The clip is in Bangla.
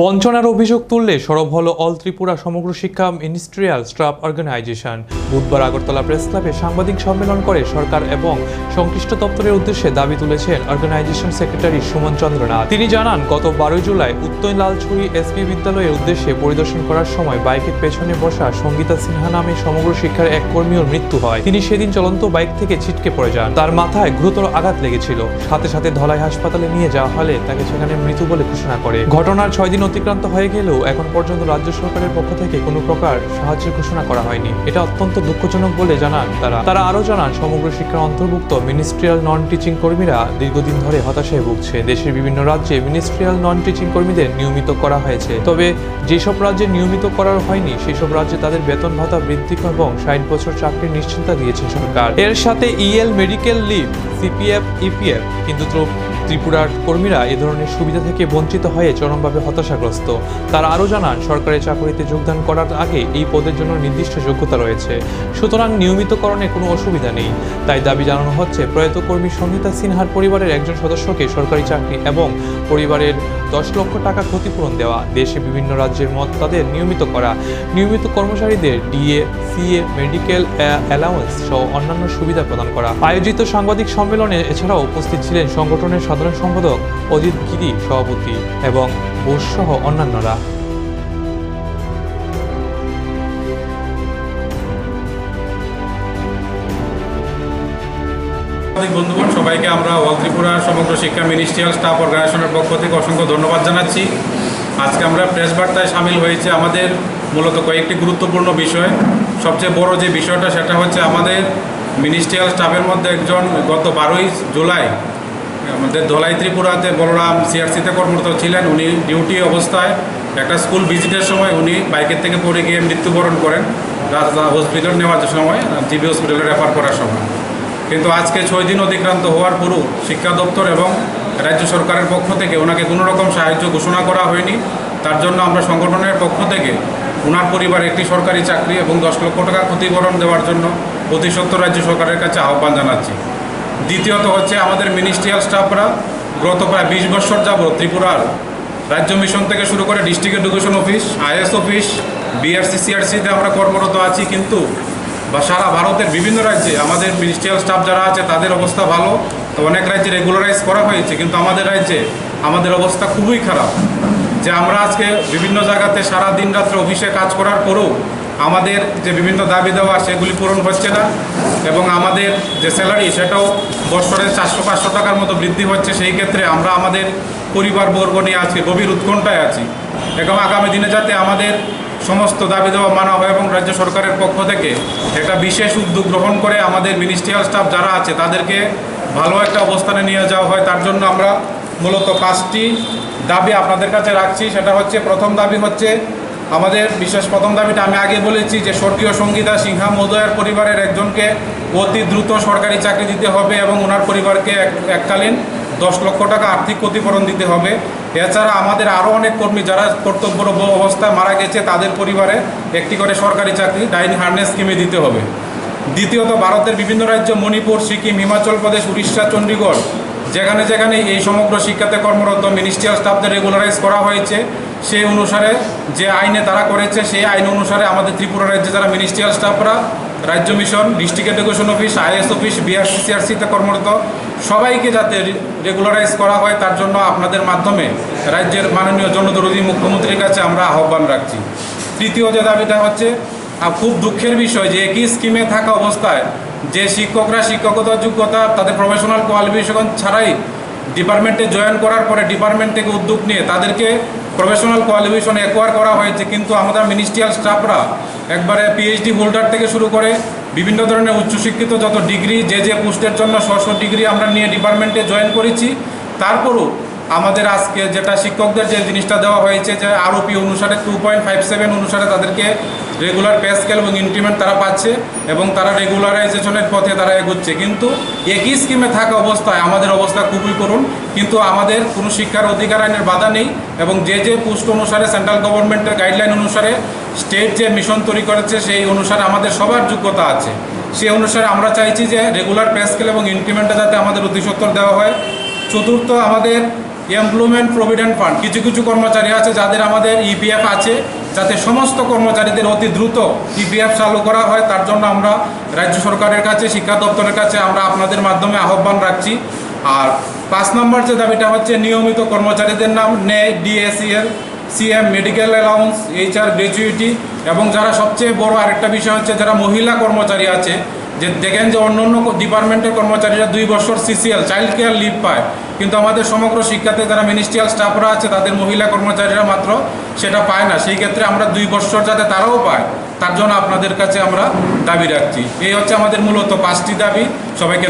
বঞ্চনার অভিযোগ তুললে সরব হল অল ত্রিপুরা সমগ্র শিক্ষা মিনিস্ট্রিয়াল স্টাফ অর্গানাইজেশন। বুধবার আগরতলা প্রেস ক্লাবে সাংবাদিক সম্মেলন করে সরকার এবং সংশ্লিষ্ট দপ্তরের উদ্দেশ্যে দাবি তুলেছেন অর্গানাইজেশন সেক্রেটারি সুমন চন্দ্রনাথ তিনি জানান, গত বারোই জুলাই উত্তর লালছড়ি এসপি বিদ্যালয়ের উদ্দেশ্যে পরিদর্শন করার সময় বাইকের পেছনে বসা সঙ্গীতা সিনহা নামে সমগ্র শিক্ষার এক কর্মীর মৃত্যু হয়। তিনি সেদিন চলন্ত বাইক থেকে ছিটকে পড়ে যান। তার মাথায় গুরুতর আঘাত লেগেছিল। সাথে সাথে ধলাই হাসপাতালে নিয়ে যাওয়া হলে তাকে সেখানে মৃত্যু বলে ঘোষণা করে। ঘটনার ছয় দিন অতিক্রান্ত হয়ে গেলেও এখন পর্যন্ত রাজ্য সরকারের পক্ষ থেকে কোনো প্রকার সাহায্যের ঘোষণা করা হয়নি। এটা অত্যন্ত দুঃখজনক বলে জানান তারা। তারা আরও জানান, সমগ্র শিক্ষার অন্তর্ভুক্ত মিনিস্ট্রিয়াল নন টিচিং কর্মীরা দীর্ঘদিন ধরে হতাশায় ভুগছে। দেশের বিভিন্ন রাজ্যে মিনিস্ট্রিয়াল নন টিচিং কর্মীদের নিয়মিত করা হয়েছে। তবে যেসব রাজ্যে নিয়মিত করা হয়নি সেই সব রাজ্যে তাদের বেতন ভাতা বৃদ্ধি এবং ষাট বছর চাকরির নিশ্চিন্তা দিয়েছে সরকার। এর সাথে EL medical leave CPF EPF কিন্তু ত্রিপুরার কর্মীরা এ ধরনের সুবিধা থেকে বঞ্চিত হয়ে চরমভাবে হতাশাগ্রস্ত। তারা আরও জানান সরকারি চাকরিতে যোগদান করার আগে এই পদের জন্য নির্দিষ্ট যোগ্যতা রয়েছে। সুতরাং নিয়মিতকরণে কোনো অসুবিধা নেই। তাই দাবি জানানো হচ্ছে, প্রয়াত কর্মী সঙ্গীতা সিনহার পরিবারের একজন সদস্যকে সরকারি চাকরি এবং পরিবারের দশ লক্ষ টাকা ক্ষতিপূরণ দেওয়া, দেশে বিভিন্ন রাজ্যের মত তাদের নিয়মিত করা, নিয়মিত কর্মচারীদের ডিএ, সিএ, মেডিকেল অ্যালাউন্স সহ অন্যান্য সুবিধা প্রদান করা। আয়োজিত সাংবাদিক সম্মেলনে এছাড়াও উপস্থিত ছিলেন সংগঠনের সাধারণ সম্পাদক অজিত গিরি, সভাপতি এবং বোস সহ অন্যান্যরা। বন্ধুগণ, সবাইকে আমরা অল ত্রিপুরা সমগ্র শিক্ষা মিনিস্ট্রিয়াল স্টাফ অর্গানাইজেশনের পক্ষ থেকে অসংখ্য ধন্যবাদ জানাচ্ছি। আজকে আমরা প্রেস বার্তায় সামিল হয়েছে আমাদের মূলত কয়েকটি গুরুত্বপূর্ণ বিষয়। সবচেয়ে বড় যে বিষয়টা, সেটা হচ্ছে আমাদের মিনিস্ট্রিয়াল স্টাফের মধ্যে একজন গত বারোই জুলাই আমাদের ধলাই ত্রিপুরাতে বলরাম সিআরসিতে কর্মরত ছিলেন। উনি ডিউটি অবস্থায় একটা স্কুল ভিজিটের সময় উনি বাইকের থেকে পড়ে গিয়ে মৃত্যুবরণ করেন। হসপিটাল নেওয়ার সময়, জিবি হসপিটালে রেফার করার সময়। কিন্তু আজকে ছয় দিন অতিক্রান্ত হওয়ার পরও শিক্ষা দপ্তর এবং রাজ্য সরকারের পক্ষ থেকে ওনাকে কোনো রকম সাহায্য ঘোষণা করা হয়নি। তার জন্য আমরা সংগঠনের পক্ষ থেকে ওনার পরিবার একটি সরকারি চাকরি এবং দশ লক্ষ টাকা ক্ষতিপূরণ দেওয়ার জন্য অতি সত্তর রাজ্য সরকারের কাছে আহ্বান জানাচ্ছি। দ্বিতীয়ত হচ্ছে আমাদের মিনিস্ট্রিয়াল স্টাফরা গত প্রায় বিশ বছর যাবৎ ত্রিপুরার রাজ্য মিশন থেকে শুরু করে district education office IS office বিআরসিসিআরসিতে আমরা কর্মরত আছি, কিন্তু বা সারা ভারতের বিভিন্ন রাজ্যে আমাদের মিনিস্ট্রিয়াল স্টাফ যারা আছে, তাদের অবস্থা ভালো। তো অনেক রাজ্যে রেগুলারাইজ করা হয়েছে, কিন্তু আমাদের রাজ্যে আমাদের অবস্থা খুবই খারাপ। যে আমরা আজকে বিভিন্ন জায়গাতে সারা দিন রাত্রে অফিসে কাজ করার পরেও আমাদের যে বিভিন্ন দাবি দেওয়া, সেগুলি পূরণ হচ্ছে না এবং আমাদের যে স্যালারি সেটাও বছরে চারশো, পাঁচশো টাকার মতো বৃদ্ধি হচ্ছে। সেই ক্ষেত্রে আমরা আমাদের পরিবারবর্গ নিয়ে আজকে গভীর উৎকণ্ঠায় আছি। এবং আগামী দিনে যাতে আমাদের সমস্ত দাবি দেওয়া মানা হয় এবং রাজ্য সরকারের পক্ষ থেকে একটা বিশেষ উদ্যোগ গ্রহণ করে আমাদের মিনিস্ট্রিয়াল স্টাফ যারা আছে, তাদেরকে ভালো একটা অবস্থানে নিয়ে যাওয়া হয়। তার জন্য আমরা মূলত পাঁচটি দাবি আপনাদের কাছে রাখছি। সেটা হচ্ছে, প্রথম দাবি হচ্ছে আমাদের বিশেষ প্রথম দাবিটা আমি আগে বলেছি যে স্বর্গীয় সঙ্গীতা সিংহা মহোদয়ের পরিবারের একজনকে অতি দ্রুত সরকারি চাকরি দিতে হবে এবং ওনার পরিবারকে এক- এককালীন দশ লক্ষ টাকা আর্থিক ক্ষতিপূরণ দিতে হবে। এছাড়া আমাদের আরও অনেক কর্মী যারা কর্তব্যরত অবস্থায় মারা গেছে, তাদের পরিবারে একটি করে সরকারি চাকরি, ডাইনি হার্নেস স্কিমে দিতে হবে। দ্বিতীয়ত, ভারতের বিভিন্ন রাজ্য, মণিপুর, সিকিম, হিমাচল প্রদেশ, উড়িষ্যা চণ্ডীগড় যেখানে যেখানে এই সমগ্র শিক্ষাতে কর্মরত মিনিস্ট্রিয়াল স্টাফদের রেগুলারাইজ করা হয়েছে, সেই অনুসারে যে আইনে তারা করেছে, সেই আইন অনুসারে আমাদের ত্রিপুরা রাজ্যে যারা মিনিস্ট্রিয়াল স্টাফরা রাজ্য mission district education office IS office BRC সিআরসিতে কর্মরত, সবাইকে যাতে রেগুলারাইজ করা হয়, তার জন্য আপনাদের মাধ্যমে রাজ্যের মাননীয় জনদরদি মুখ্যমন্ত্রীর কাছে আমরা আহ্বান রাখছি। তৃতীয় যে দাবিটা হচ্ছে খুব দুঃখের বিষয় যে একই স্কিমে থাকা অবস্থায় যে শিক্ষকরা শিক্ষকতার যোগ্যতা তাদের প্রফেশনাল কোয়ালিফিকেশন ছাড়াই ডিপার্টমেন্টে জয়েন করার পরে ডিপার্টমেন্ট থেকে উদ্যোগ নিয়ে তাদেরকে প্রফেশনাল কোয়ালিফিকেশন অ্যাকোয়ার করা হয়েছে। কিন্তু আমাদের মিনিস্ট্রিয়াল স্টাফরা একবারে পিএইচডি হোল্ডার থেকে শুরু করে বিভিন্ন ধরনের উচ্চশিক্ষিত যত ডিগ্রি যে যে পোস্টের জন্য স্ব ডিগ্রি আমরা নিয়ে ডিপার্টমেন্টে জয়েন করেছি, তারপরও আমাদের আজকে যেটা শিক্ষকদের যে জিনিসটা দেওয়া হয়েছে যে আরওপি অনুসারে টু পয়েন্ট ফাইভ সেভেন অনুসারে তাদেরকে রেগুলার পে স্কেল এবং ইনক্রিমেন্ট তারা পাচ্ছে এবং তারা রেগুলারাইজেশনের পথে তারা এগোচ্ছে। কিন্তু একই স্কিমে থাকা অবস্থায় আমাদের অবস্থা খুবই করুন কিন্তু আমাদের কোনো শিক্ষার অধিকার আইনের বাধা নেই এবং যে যে পোস্ট অনুসারে সেন্ট্রাল গভর্নমেন্টের গাইডলাইন অনুসারে স্টেট যে মিশন তৈরি করেছে, সেই অনুসারে আমাদের সবার যোগ্যতা আছে। সেই অনুসারে আমরা চাইছি যে রেগুলার পে স্কেল এবং ইনক্রিমেন্টটা যাতে আমাদের অতি সত্তর দেওয়া হয়। চতুর্থ, আমাদের এমপ্লয়মেন্ট প্রভিডেন্ট ফান্ড। কিছু কিছু কর্মচারী আছে যাদের আমাদের ইপিএফ আছে, যাতে সমস্ত কর্মচারীদের অতি দ্রুত ইপিএফ চালু করা হয়। তার জন্য আমরা রাজ্য সরকারের কাছে, শিক্ষা দপ্তরের কাছে আমরা আপনাদের মাধ্যমে আহ্বান রাখছি। আর পাঁচ নম্বর যে দাবিটা হচ্ছে, নিয়মিত কর্মচারীদের নাম নে DACL CM, medical allowance, HR gratuity এবং যারা সবচেয়ে বড় আরেকটা বিষয় হচ্ছে, যারা মহিলা কর্মচারী আছে, যে দেখেন যে অন্য অন্য ডিপার্টমেন্টের কর্মচারীরা দুই বছর সিসিএল, চাইল্ড কেয়ার লিভ পায়। কিন্তু আমাদের সমগ্র শিক্ষাতে যারা মিনিস্ট্রিয়াল স্টাফরা আছে, তাদের মহিলা কর্মচারীরা মাত্র সেটা পায় না। সেই ক্ষেত্রে আমরা দুই বছর যাতে তারাও পায়, তার জন্য আপনাদের কাছে আমরা দাবি রাখছি। এই হচ্ছে আমাদের মূলত পাঁচটি দাবি, সবাইকে